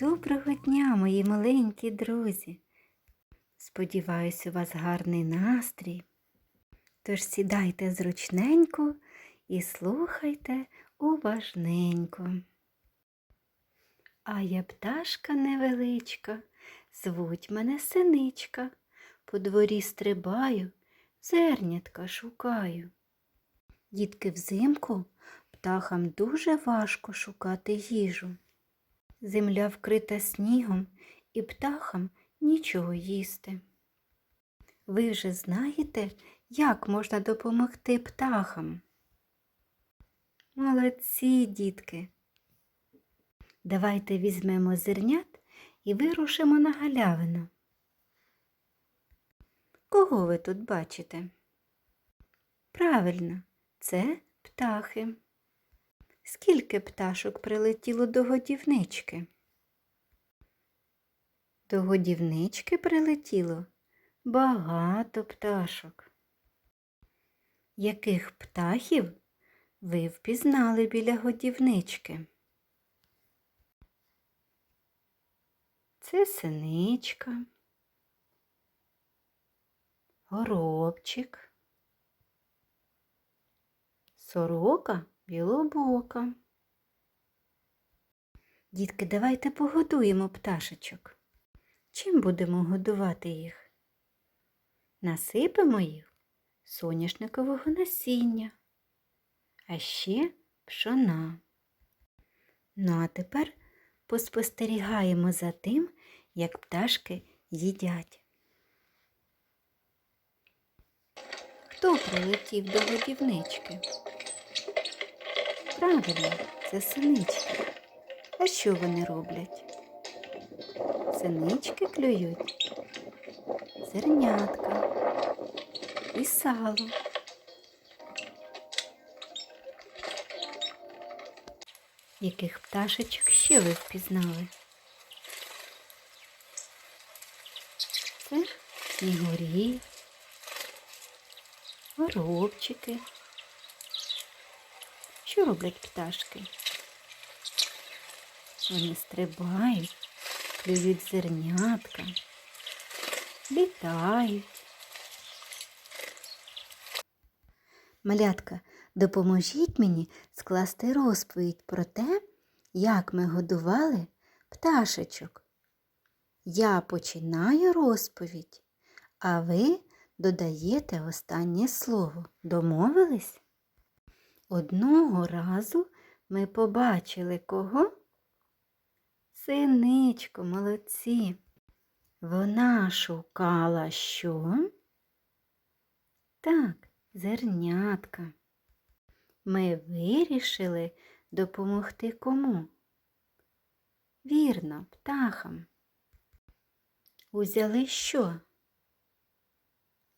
Доброго дня, мої маленькі друзі. Сподіваюсь, у вас гарний настрій. Тож сідайте зручненько і слухайте уважненько. А я пташка невеличка, звуть мене синичка, по дворі стрибаю, зернятка шукаю. Дітки взимку птахам дуже важко шукати їжу. Земля вкрита снігом і птахам нічого їсти. Ви вже знаєте, як можна допомогти птахам? Молодці, дітки. Давайте візьмемо зернят і вирушимо на галявину. Кого ви тут бачите? Правильно, це птахи. Скільки пташок прилетіло до годівнички? До годівнички прилетіло багато пташок. Яких птахів ви впізнали біля годівнички? Це синичка, горобчик, сорока білобока. Дітки, давайте погодуємо пташечок. Чим будемо годувати їх? Насипемо їх соняшникового насіння, а ще пшона. Ну а тепер поспостерігаємо за тим, як пташки їдять. Хто прилетів до годівнички? Правильно, це синички. А що вони роблять? Синички клюють зернятка і сало. Яких пташечок ще ви впізнали? Це снігурі, горобчики. Що роблять пташки? Вони стрибають, клюють зернятка, літають. Малятка, допоможіть мені скласти розповідь про те, як ми годували пташечок. Я починаю розповідь, а ви додаєте останнє слово. Домовились? Одного разу ми побачили кого? Синичко, молодці. Вона шукала що? Так, зернятка. Ми вирішили допомогти кому? Вірно, птахам. Узяли що?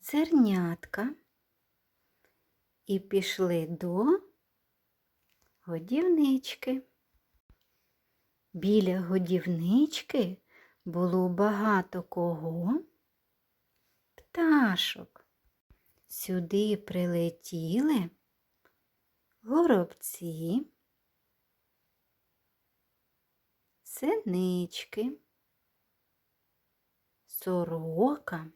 Зернятка і пішли до годівнички. Біля годівнички було багато кого? Пташок. Сюди прилетіли горобці, синички, сорока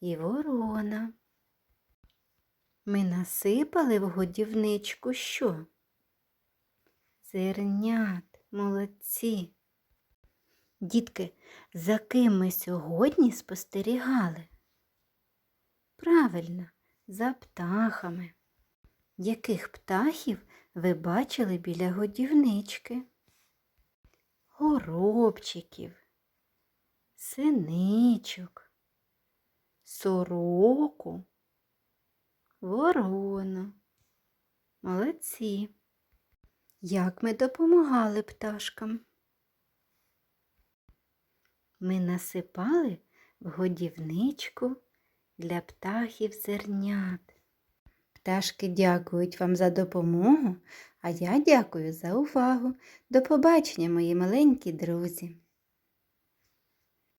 і ворона. Ми насипали в годівничку що? Зернят, молодці. Дітки, за ким ми сьогодні спостерігали? Правильно, за птахами. Яких птахів ви бачили біля годівнички? Горобчиків, синичок, сороку, ворона. Молодці. Як ми допомагали пташкам? Ми насипали в годівничку для птахів зернят. Пташки дякують вам за допомогу, а я дякую за увагу. До побачення, мої маленькі друзі.